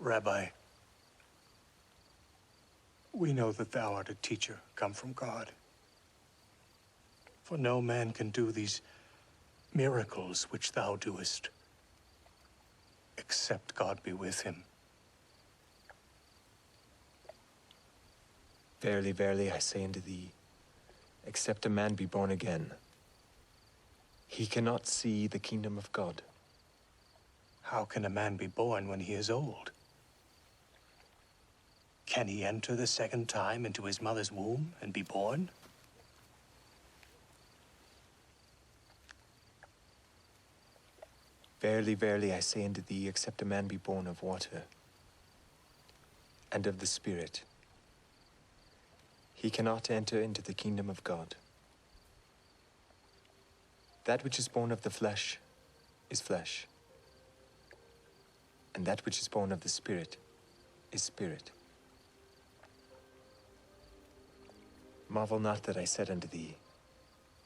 Rabbi, we know that thou art a teacher come from God. For no man can do these miracles which thou doest, except God be with him. Verily, verily, I say unto thee, except a man be born again, he cannot see the kingdom of God. How can a man be born when he is old? Can he enter the second time into his mother's womb and be born? Verily, verily, I say unto thee, except a man be born of water and of the Spirit, he cannot enter into the kingdom of God. That which is born of the flesh is flesh, and that which is born of the Spirit is spirit. Marvel not that I said unto thee,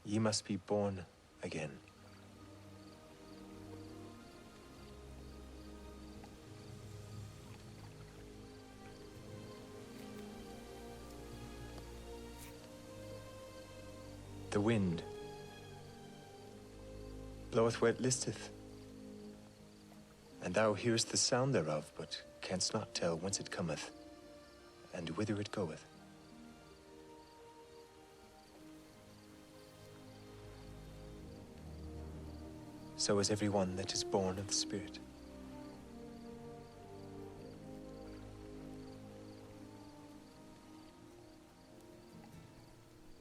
Ye must be born again. The wind bloweth where it listeth, and thou hearest the sound thereof, but canst not tell whence it cometh and whither it goeth. So is every one that is born of the Spirit.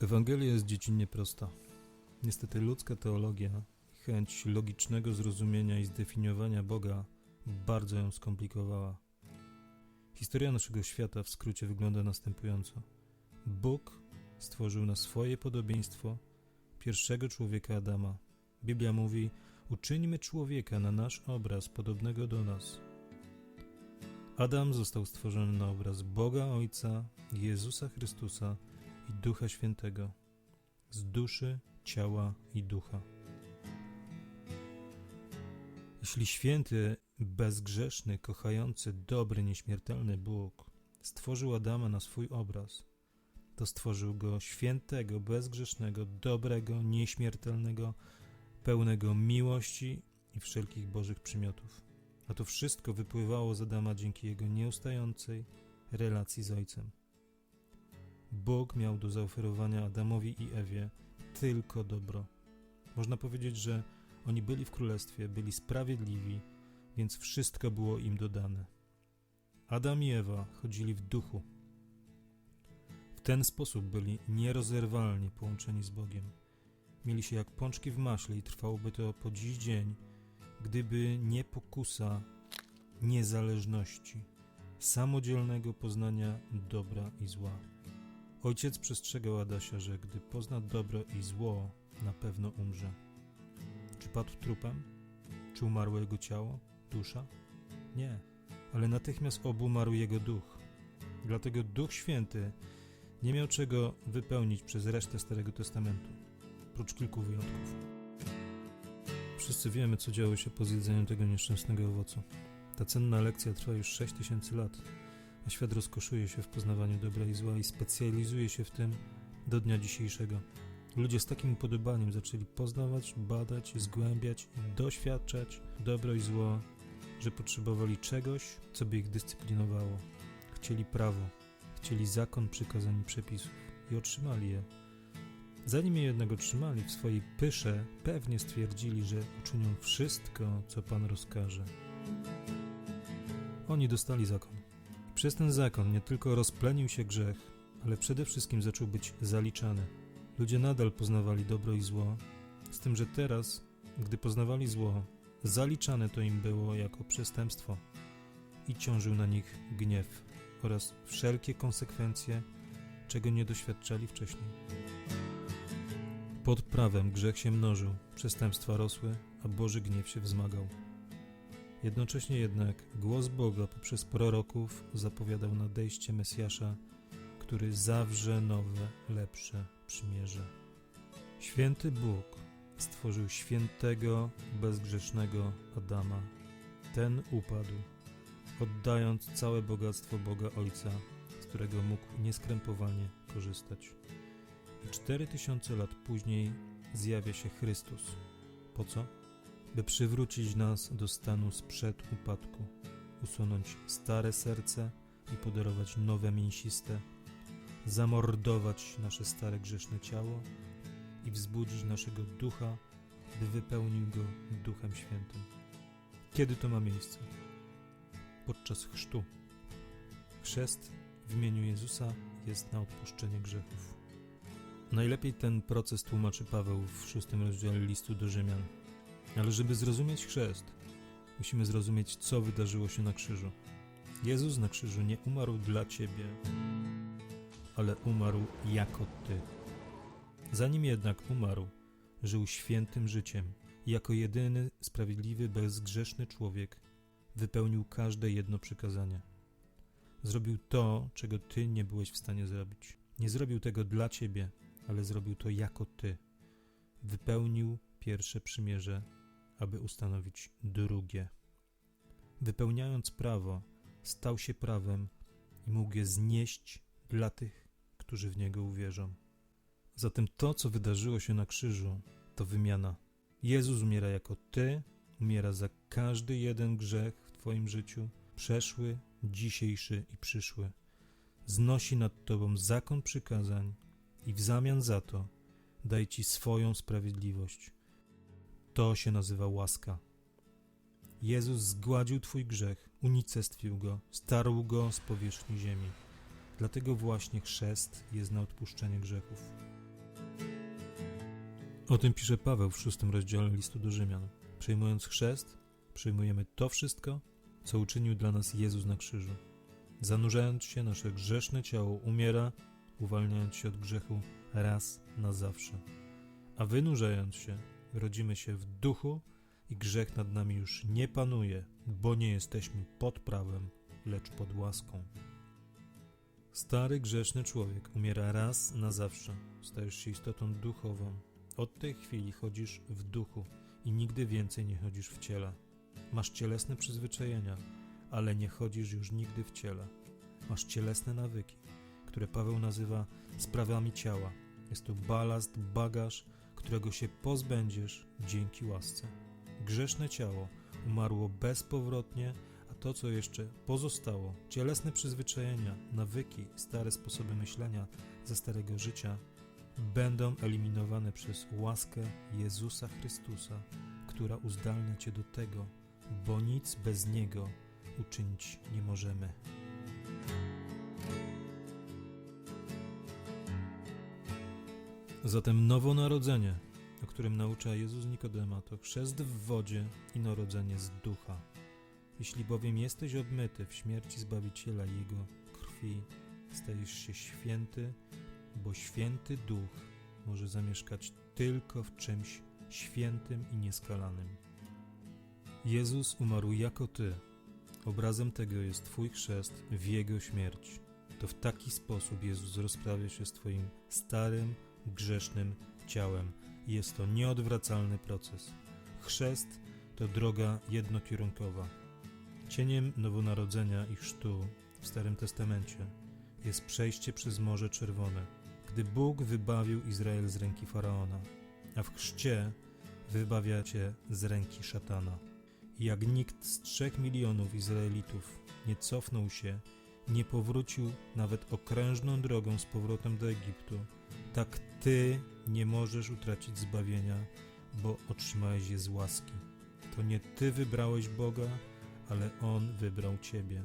Ewangelia jest dziecinnie prosta. Niestety ludzka teologia i chęć logicznego zrozumienia i zdefiniowania Boga bardzo ją skomplikowała. Historia naszego świata w skrócie wygląda następująco. Bóg stworzył na swoje podobieństwo pierwszego człowieka Adama. Biblia mówi: Uczyńmy człowieka na nasz obraz, podobnego do nas. Adam został stworzony na obraz Boga Ojca, Jezusa Chrystusa i Ducha Świętego, z duszy, ciała i ducha. Jeśli święty, bezgrzeszny, kochający, dobry, nieśmiertelny Bóg stworzył Adama na swój obraz, to stworzył go świętego, bezgrzesznego, dobrego, nieśmiertelnego, pełnego miłości i wszelkich bożych przymiotów. A to wszystko wypływało z Adama dzięki jego nieustającej relacji z Ojcem. Bóg miał do zaoferowania Adamowi i Ewie tylko dobro. Można powiedzieć, że oni byli w królestwie, byli sprawiedliwi, więc wszystko było im dodane. Adam i Ewa chodzili w duchu. W ten sposób byli nierozerwalnie połączeni z Bogiem. Mieli się jak pączki w maśle i trwałoby to po dziś dzień, gdyby nie pokusa niezależności, samodzielnego poznania dobra i zła. Ojciec przestrzegał Adasia, że gdy pozna dobro i zło, na pewno umrze. Czy padł trupem? Czy umarło jego ciało, dusza? Nie, ale natychmiast obumarł jego duch. Dlatego Duch Święty nie miał czego wypełnić przez resztę Starego Testamentu, prócz kilku wyjątków. Wszyscy wiemy, co działo się po zjedzeniu tego nieszczęsnego owocu. Ta cenna lekcja trwa już 6000 lat a świat rozkoszuje się w poznawaniu dobra i zła i specjalizuje się w tym do dnia dzisiejszego. Ludzie z takim upodobaniem zaczęli poznawać, badać, zgłębiać i doświadczać dobro i zło, że potrzebowali czegoś, co by ich dyscyplinowało. Chcieli prawo, chcieli zakon przykazań i przepisów i otrzymali je. Zanim je jednak otrzymali, w swojej pysze pewnie stwierdzili, że uczynią wszystko, co Pan rozkaże. Oni dostali zakon. Przez ten zakon nie tylko rozplenił się grzech, ale przede wszystkim zaczął być zaliczany. Ludzie nadal poznawali dobro i zło, z tym, że teraz, gdy poznawali zło, zaliczane to im było jako przestępstwo i ciążył na nich gniew oraz wszelkie konsekwencje, czego nie doświadczali wcześniej. Pod prawem grzech się mnożył, przestępstwa rosły, a Boży gniew się wzmagał. Jednocześnie jednak głos Boga poprzez proroków zapowiadał nadejście Mesjasza, który zawrze nowe, lepsze przymierze. Święty Bóg stworzył świętego, bezgrzesznego Adama. Ten upadł, oddając całe bogactwo Boga Ojca, z którego mógł nieskrępowanie korzystać. Tysiące lat później zjawia się Chrystus. Po co? By przywrócić nas do stanu sprzed upadku, usunąć stare serce i podarować nowe mięsiste, zamordować nasze stare grzeszne ciało i wzbudzić naszego ducha, by wypełnił go Duchem Świętym. Kiedy to ma miejsce? Podczas chrztu. Chrzest w imieniu Jezusa jest na odpuszczenie grzechów. Najlepiej ten proces tłumaczy Paweł w szóstym rozdziale listu do Rzymian. Ale żeby zrozumieć chrzest, musimy zrozumieć, co wydarzyło się na krzyżu. Jezus na krzyżu nie umarł dla ciebie, ale umarł jako ty. Zanim jednak umarł, żył świętym życiem jako jedyny sprawiedliwy, bezgrzeszny człowiek wypełnił każde jedno przykazanie. Zrobił to, czego ty nie byłeś w stanie zrobić. Nie zrobił tego dla ciebie, ale zrobił to jako ty. Wypełnił pierwsze przymierze, aby ustanowić drugie. Wypełniając prawo, stał się prawem i mógł je znieść dla tych, którzy w niego uwierzą. Zatem to, co wydarzyło się na krzyżu, to wymiana. Jezus umiera jako ty, umiera za każdy jeden grzech w twoim życiu, przeszły, dzisiejszy i przyszły. Znosi nad tobą zakon przykazań i w zamian za to daje ci swoją sprawiedliwość. To się nazywa łaska. Jezus zgładził twój grzech, unicestwił go, starł go z powierzchni ziemi. Dlatego właśnie chrzest jest na odpuszczenie grzechów. O tym pisze Paweł w szóstym rozdziale listu do Rzymian. Przyjmując chrzest, przyjmujemy to wszystko, co uczynił dla nas Jezus na krzyżu. Zanurzając się, nasze grzeszne ciało umiera, uwalniając się od grzechu raz na zawsze. A wynurzając się, rodzimy się w duchu i grzech nad nami już nie panuje, bo nie jesteśmy pod prawem, lecz pod łaską. Stary grzeszny człowiek umiera raz na zawsze. Stajesz się istotą duchową. Od tej chwili chodzisz w duchu i nigdy więcej nie chodzisz w ciele. Masz cielesne przyzwyczajenia, ale nie chodzisz już nigdy w ciele. Masz cielesne nawyki, które Paweł nazywa sprawami ciała. Jest to balast, bagaż, którego się pozbędziesz dzięki łasce. Grzeszne ciało umarło bezpowrotnie, a to, co jeszcze pozostało, cielesne przyzwyczajenia, nawyki, stare sposoby myślenia ze starego życia, będą eliminowane przez łaskę Jezusa Chrystusa, która uzdalnia Cię do tego, bo nic bez Niego uczynić nie możemy. Zatem nowonarodzenie, o którym naucza Jezus Nikodema, to chrzest w wodzie i narodzenie z ducha. Jeśli bowiem jesteś odmyty w śmierci Zbawiciela Jego krwi, stajesz się święty, bo święty duch może zamieszkać tylko w czymś świętym i nieskalanym. Jezus umarł jako Ty. Obrazem tego jest Twój chrzest w Jego śmierć. To w taki sposób Jezus rozprawia się z Twoim starym, grzesznym ciałem. Jest to nieodwracalny proces. Chrzest to droga jednokierunkowa. Cieniem nowonarodzenia i chrztu w Starym Testamencie jest przejście przez Morze Czerwone, gdy Bóg wybawił Izrael z ręki faraona, a w chrzcie wybawia cię z ręki szatana. Jak nikt z trzech milionów Izraelitów nie cofnął się, nie powrócił nawet okrężną drogą z powrotem do Egiptu, tak ty nie możesz utracić zbawienia, bo otrzymałeś je z łaski. To nie ty wybrałeś Boga, ale On wybrał ciebie.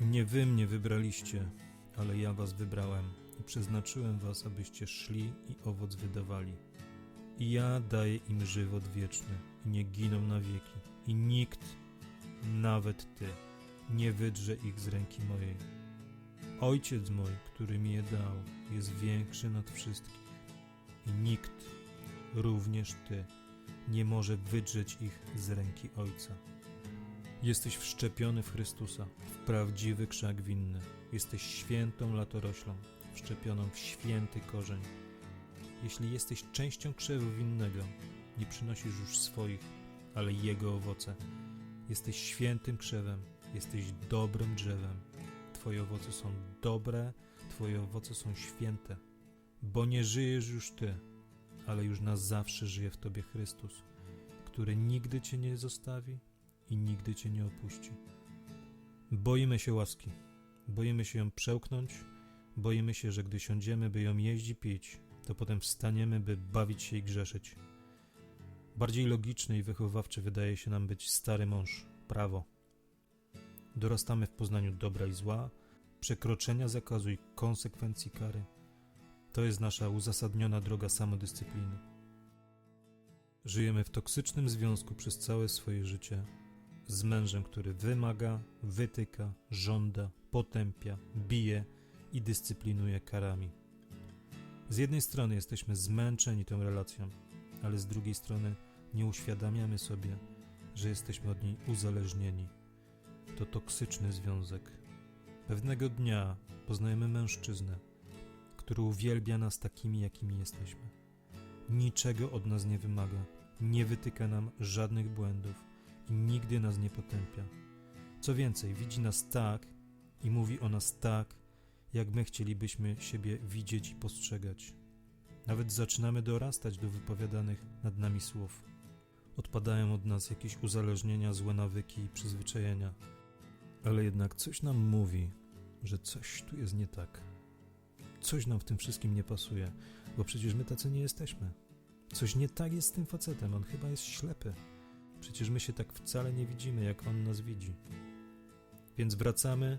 Nie wy mnie wybraliście, ale ja was wybrałem i przeznaczyłem was, abyście szli i owoc wydawali. I ja daję im żywot wieczny i nie giną na wieki. I nikt, nawet ty, nie wydrze ich z ręki mojej. Ojciec mój, który mi je dał, jest większy nad wszystkich. I nikt, również ty, nie może wydrzeć ich z ręki Ojca. Jesteś wszczepiony w Chrystusa, w prawdziwy krzak winny. Jesteś świętą latoroślą, wszczepioną w święty korzeń. Jeśli jesteś częścią krzewu winnego, nie przynosisz już swoich, ale jego owoce. Jesteś świętym krzewem, Jesteś dobrym drzewem. Twoje owoce są dobre, Twoje owoce są święte. Bo nie żyjesz już Ty, ale już na zawsze żyje w Tobie Chrystus, który nigdy Cię nie zostawi i nigdy Cię nie opuści. Boimy się łaski, boimy się ją przełknąć, boimy się, że gdy siądziemy, by ją jeść i pić, to potem wstaniemy, by bawić się i grzeszyć. Bardziej logiczny i wychowawczy wydaje się nam być stary mąż, prawo. Dorastamy w poznaniu dobra i zła, przekroczenia zakazu i konsekwencji kary. To jest nasza uzasadniona droga samodyscypliny. Żyjemy w toksycznym związku przez całe swoje życie z mężem, który wymaga, wytyka, żąda, potępia, bije i dyscyplinuje karami. Z jednej strony jesteśmy zmęczeni tą relacją, ale z drugiej strony nie uświadamiamy sobie, że jesteśmy od niej uzależnieni. To toksyczny związek. Pewnego dnia poznajemy mężczyznę, który uwielbia nas takimi, jakimi jesteśmy. Niczego od nas nie wymaga, nie wytyka nam żadnych błędów i nigdy nas nie potępia. Co więcej, widzi nas tak i mówi o nas tak, jak my chcielibyśmy siebie widzieć i postrzegać. Nawet zaczynamy dorastać do wypowiadanych nad nami słów. Odpadają od nas jakieś uzależnienia, złe nawyki i przyzwyczajenia. Ale jednak coś nam mówi, że coś tu jest nie tak. Coś nam w tym wszystkim nie pasuje, bo przecież my tacy nie jesteśmy. Coś nie tak jest z tym facetem, on chyba jest ślepy. Przecież my się tak wcale nie widzimy, jak on nas widzi. Więc wracamy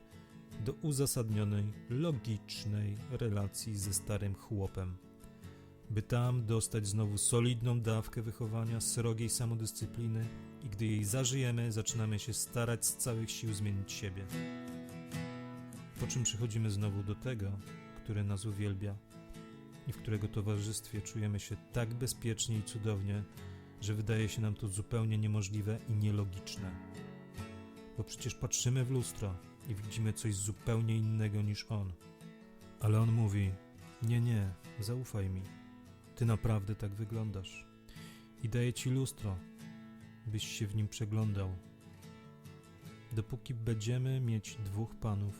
do uzasadnionej, logicznej relacji ze starym chłopem, by tam dostać znowu solidną dawkę wychowania, srogiej samodyscypliny i gdy jej zażyjemy, zaczynamy się starać z całych sił zmienić siebie. Po czym przychodzimy znowu do tego, który nas uwielbia i w którego towarzystwie czujemy się tak bezpiecznie i cudownie, że wydaje się nam to zupełnie niemożliwe i nielogiczne. Bo przecież patrzymy w lustro i widzimy coś zupełnie innego niż on. Ale on mówi: Nie, nie, zaufaj mi. Ty naprawdę tak wyglądasz. I daje ci lustro, byś się w nim przeglądał. Dopóki będziemy mieć dwóch panów,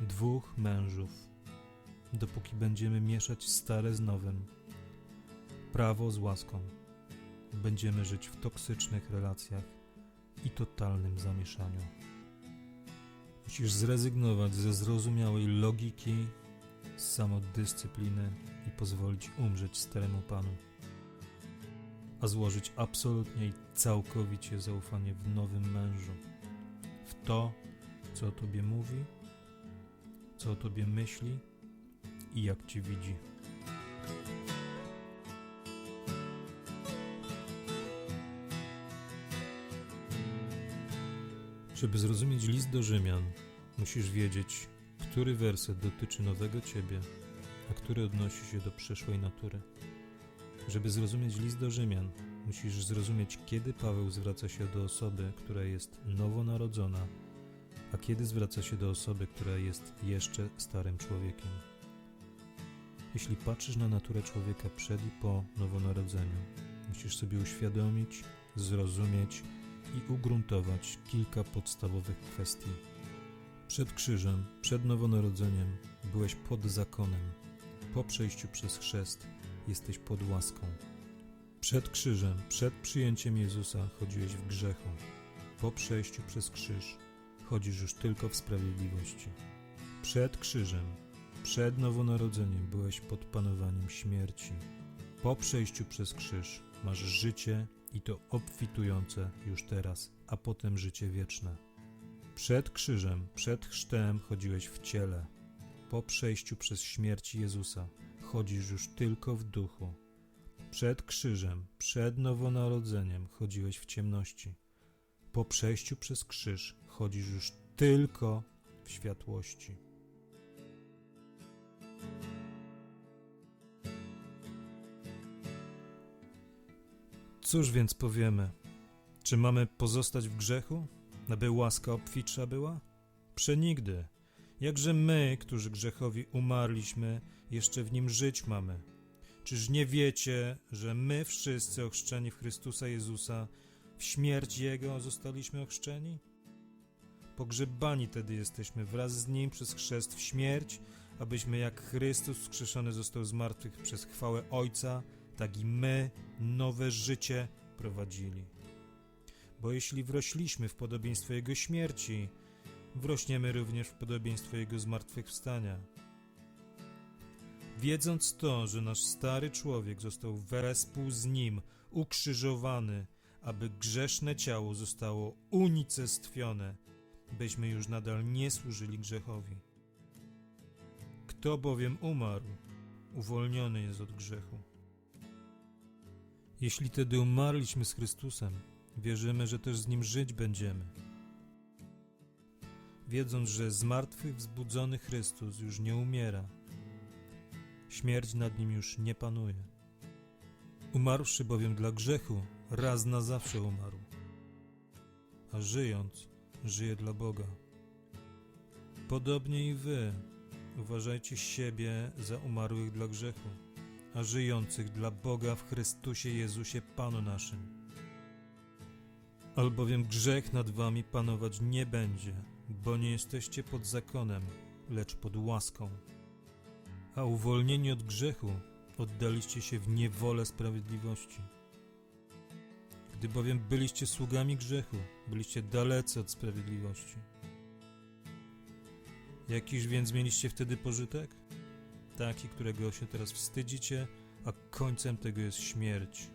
dwóch mężów, dopóki będziemy mieszać stare z nowym, prawo z łaską, będziemy żyć w toksycznych relacjach i totalnym zamieszaniu. Musisz zrezygnować ze zrozumiałej logiki, samodyscypliny pozwolić umrzeć staremu panu, a złożyć absolutnie i całkowicie zaufanie w nowym mężu, w to, co o tobie mówi, co o tobie myśli i jak cię widzi. Żeby zrozumieć list do Rzymian, musisz wiedzieć, który werset dotyczy nowego ciebie, a który odnosi się do przeszłej natury. Żeby zrozumieć list do Rzymian, musisz zrozumieć, kiedy Paweł zwraca się do osoby, która jest nowonarodzona, a kiedy zwraca się do osoby, która jest jeszcze starym człowiekiem. Jeśli patrzysz na naturę człowieka przed i po nowonarodzeniu, musisz sobie uświadomić, zrozumieć i ugruntować kilka podstawowych kwestii. Przed krzyżem, przed nowonarodzeniem byłeś pod zakonem. Po przejściu przez chrzest jesteś pod łaską. Przed krzyżem, przed przyjęciem Jezusa chodziłeś w grzechu. Po przejściu przez krzyż chodzisz już tylko w sprawiedliwości. Przed krzyżem, przed nowonarodzeniem byłeś pod panowaniem śmierci. Po przejściu przez krzyż masz życie i to obfitujące już teraz, a potem życie wieczne. Przed krzyżem, przed chrztem chodziłeś w ciele. Po przejściu przez śmierć Jezusa chodzisz już tylko w duchu. Przed krzyżem, przed nowonarodzeniem chodziłeś w ciemności. Po przejściu przez krzyż chodzisz już tylko w światłości. Cóż więc powiemy? Czy mamy pozostać w grzechu, aby łaska obfitsza była? Przenigdy. Jakże my, którzy grzechowi umarliśmy, jeszcze w nim żyć mamy? Czyż nie wiecie, że my wszyscy ochrzczeni w Chrystusa Jezusa w śmierć Jego zostaliśmy ochrzczeni? Pogrzebani tedy jesteśmy wraz z Nim przez chrzest w śmierć, abyśmy jak Chrystus wskrzeszony został z martwych przez chwałę Ojca, tak i my nowe życie prowadzili. Bo jeśli wrośliśmy w podobieństwo Jego śmierci, wrośniemy również w podobieństwo Jego zmartwychwstania. Wiedząc to, że nasz stary człowiek został wespół z Nim ukrzyżowany, aby grzeszne ciało zostało unicestwione, byśmy już nadal nie służyli grzechowi. Kto bowiem umarł, uwolniony jest od grzechu. Jeśli tedy umarliśmy z Chrystusem, wierzymy, że też z Nim żyć będziemy. Wiedząc, że z martwych wzbudzony Chrystus już nie umiera, śmierć nad Nim już nie panuje. Umarłszy bowiem dla grzechu, raz na zawsze umarł, a żyjąc, żyje dla Boga. Podobnie i wy uważajcie siebie za umarłych dla grzechu, a żyjących dla Boga w Chrystusie Jezusie Panu naszym. Albowiem grzech nad wami panować nie będzie, bo nie jesteście pod zakonem, lecz pod łaską. A uwolnieni od grzechu, oddaliście się w niewolę sprawiedliwości. Gdy bowiem byliście sługami grzechu, byliście dalecy od sprawiedliwości. Jakiż więc mieliście wtedy pożytek? Taki, którego się teraz wstydzicie, a końcem tego jest śmierć.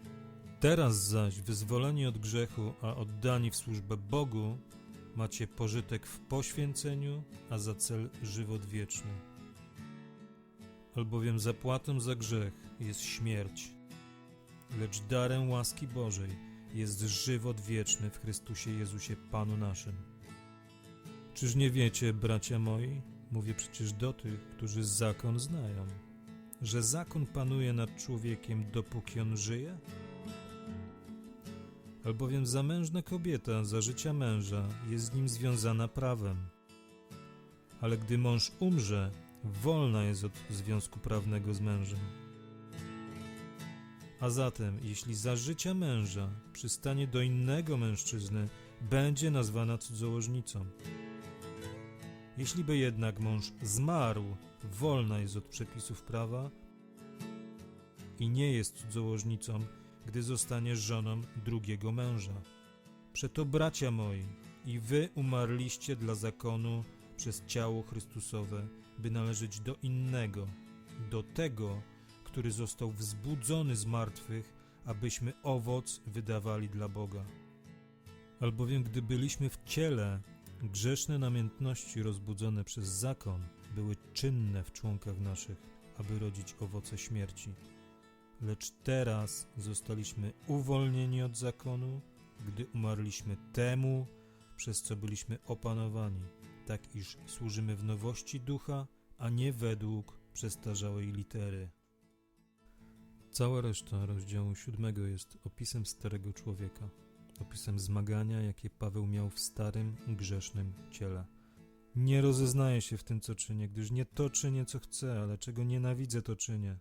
Teraz zaś, wyzwoleni od grzechu, a oddani w służbę Bogu, macie pożytek w poświęceniu, a za cel żywot wieczny. Albowiem zapłatą za grzech jest śmierć, lecz darem łaski Bożej jest żywot wieczny w Chrystusie Jezusie Panu naszym. Czyż nie wiecie, bracia moi, mówię przecież do tych, którzy zakon znają, że zakon panuje nad człowiekiem, dopóki on żyje? Albowiem zamężna kobieta za życia męża jest z nim związana prawem. Ale gdy mąż umrze, wolna jest od związku prawnego z mężem. A zatem, jeśli za życia męża przystanie do innego mężczyzny, będzie nazwana cudzołożnicą. Jeśli by jednak mąż zmarł, wolna jest od przepisów prawa i nie jest cudzołożnicą, gdy zostanie żoną drugiego męża. Przeto, bracia moi, i wy umarliście dla zakonu przez ciało Chrystusowe, by należeć do innego, do tego, który został wzbudzony z martwych, abyśmy owoc wydawali dla Boga. Albowiem, gdy byliśmy w ciele, grzeszne namiętności rozbudzone przez zakon były czynne w członkach naszych, aby rodzić owoce śmierci. Lecz teraz zostaliśmy uwolnieni od zakonu, gdy umarliśmy temu, przez co byliśmy opanowani, tak iż służymy w nowości ducha, a nie według przestarzałej litery. Cała reszta rozdziału siódmego jest opisem starego człowieka, opisem zmagania, jakie Paweł miał w starym, grzesznym ciele. Nie rozeznaję się w tym, co czynię, gdyż nie to czynię, co chcę, ale czego nienawidzę, to czynię.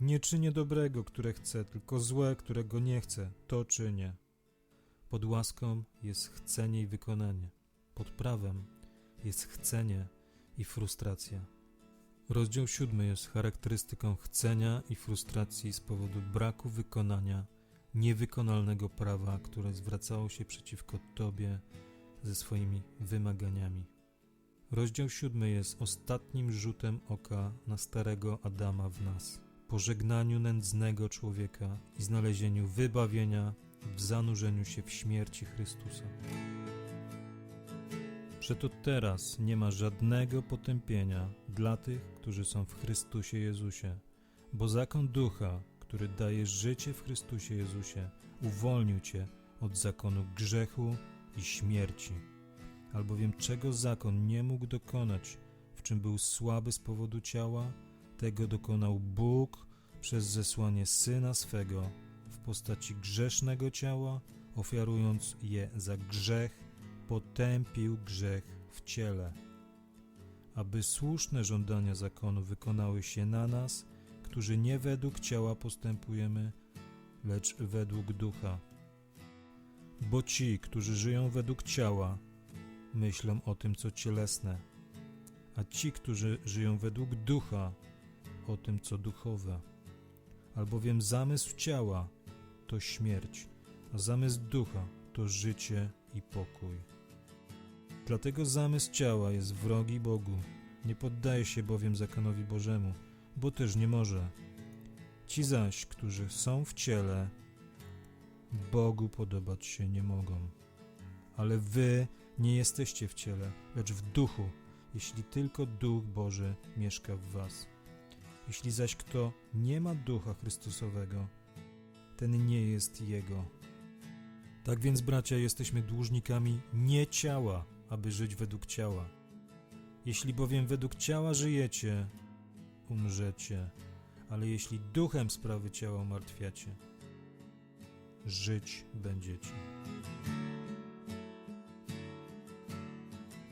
Nie czynię dobrego, które chcę, tylko złe, którego nie chcę, to czynię. Pod łaską jest chcenie i wykonanie. Pod prawem jest chcenie i frustracja. Rozdział siódmy jest charakterystyką chcenia i frustracji z powodu braku wykonania niewykonalnego prawa, które zwracało się przeciwko Tobie ze swoimi wymaganiami. Rozdział siódmy jest ostatnim rzutem oka na starego Adama w nas, pożegnaniu nędznego człowieka i znalezieniu wybawienia w zanurzeniu się w śmierci Chrystusa. Przeto teraz nie ma żadnego potępienia dla tych, którzy są w Chrystusie Jezusie, bo zakon ducha, który daje życie w Chrystusie Jezusie, uwolnił cię od zakonu grzechu i śmierci. Albowiem czego zakon nie mógł dokonać, w czym był słaby z powodu ciała, tego dokonał Bóg przez zesłanie Syna swego w postaci grzesznego ciała, ofiarując je za grzech, potępił grzech w ciele, aby słuszne żądania zakonu wykonały się na nas, którzy nie według ciała postępujemy, lecz według ducha. Bo ci, którzy żyją według ciała, myślą o tym, co cielesne, a ci, którzy żyją według ducha, o tym, co duchowe. Albowiem zamysł ciała to śmierć, a zamysł ducha to życie i pokój. Dlatego zamysł ciała jest wrogi Bogu, nie poddaje się bowiem zakonowi Bożemu, bo też nie może. Ci zaś, którzy są w ciele, Bogu podobać się nie mogą. Ale wy nie jesteście w ciele, lecz w duchu, jeśli tylko Duch Boży mieszka w was. Jeśli zaś kto nie ma Ducha Chrystusowego, ten nie jest Jego. Tak więc, bracia, jesteśmy dłużnikami nie ciała, aby żyć według ciała. Jeśli bowiem według ciała żyjecie, umrzecie, ale jeśli duchem sprawy ciała umartwiacie, żyć będziecie.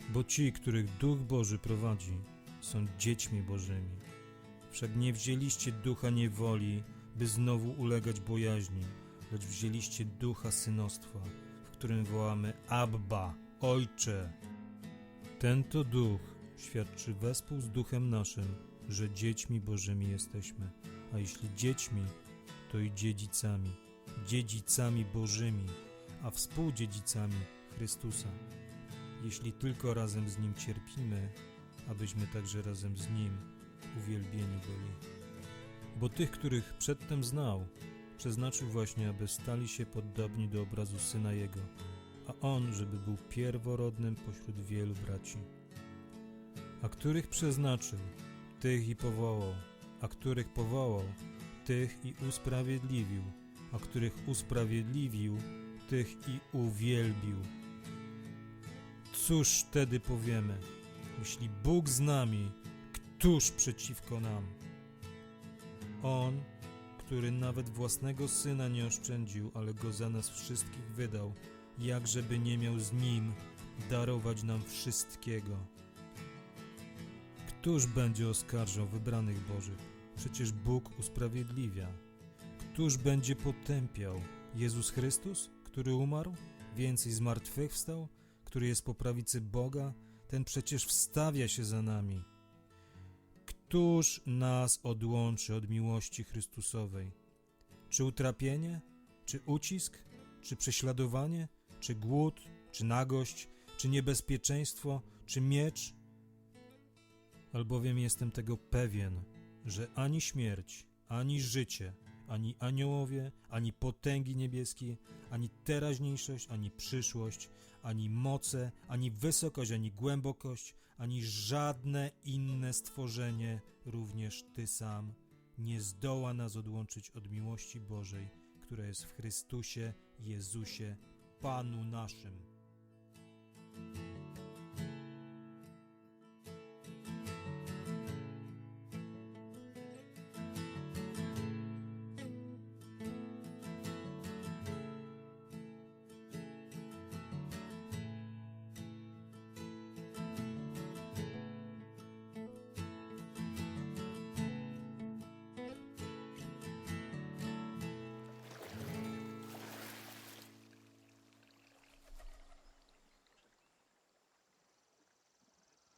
Bo ci, których Duch Boży prowadzi, są dziećmi Bożymi. Wszak nie wzięliście ducha niewoli, by znowu ulegać bojaźni, lecz wzięliście ducha synostwa, w którym wołamy Abba, Ojcze. Ten to duch świadczy wespół z duchem naszym, że dziećmi Bożymi jesteśmy, a jeśli dziećmi, to i dziedzicami, dziedzicami Bożymi, a współdziedzicami Chrystusa. Jeśli tylko razem z Nim cierpimy, abyśmy także razem z Nim uwielbieni byli. Bo tych, których przedtem znał, przeznaczył właśnie, aby stali się podobni do obrazu Syna Jego, a On, żeby był pierworodnym pośród wielu braci. A których przeznaczył, tych i powołał, a których powołał, tych i usprawiedliwił, a których usprawiedliwił, tych i uwielbił. Cóż wtedy powiemy? Jeśli Bóg z nami, któż przeciwko nam? On, który nawet własnego syna nie oszczędził, ale go za nas wszystkich wydał, jakżeby nie miał z nim darować nam wszystkiego. Któż będzie oskarżał wybranych Bożych? Przecież Bóg usprawiedliwia. Któż będzie potępiał? Jezus Chrystus, który umarł, więcej zmartwychwstał, który jest po prawicy Boga, ten przecież wstawia się za nami. Któż nas odłączy od miłości Chrystusowej? Czy utrapienie, czy ucisk, czy prześladowanie, czy głód, czy nagość, czy niebezpieczeństwo, czy miecz? Albowiem jestem tego pewien, że ani śmierć, ani życie, ani aniołowie, ani potęgi niebieskie, ani teraźniejszość, ani przyszłość, ani moce, ani wysokość, ani głębokość, ani żadne inne stworzenie, również Ty sam, nie zdoła nas odłączyć od miłości Bożej, która jest w Chrystusie Jezusie, Panu naszym.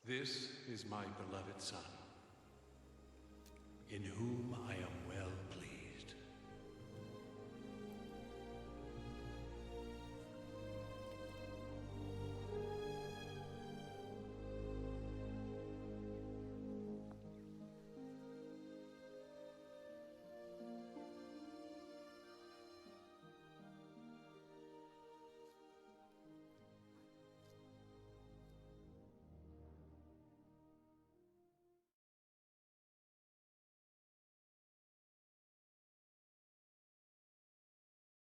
This is my beloved Son, in whom I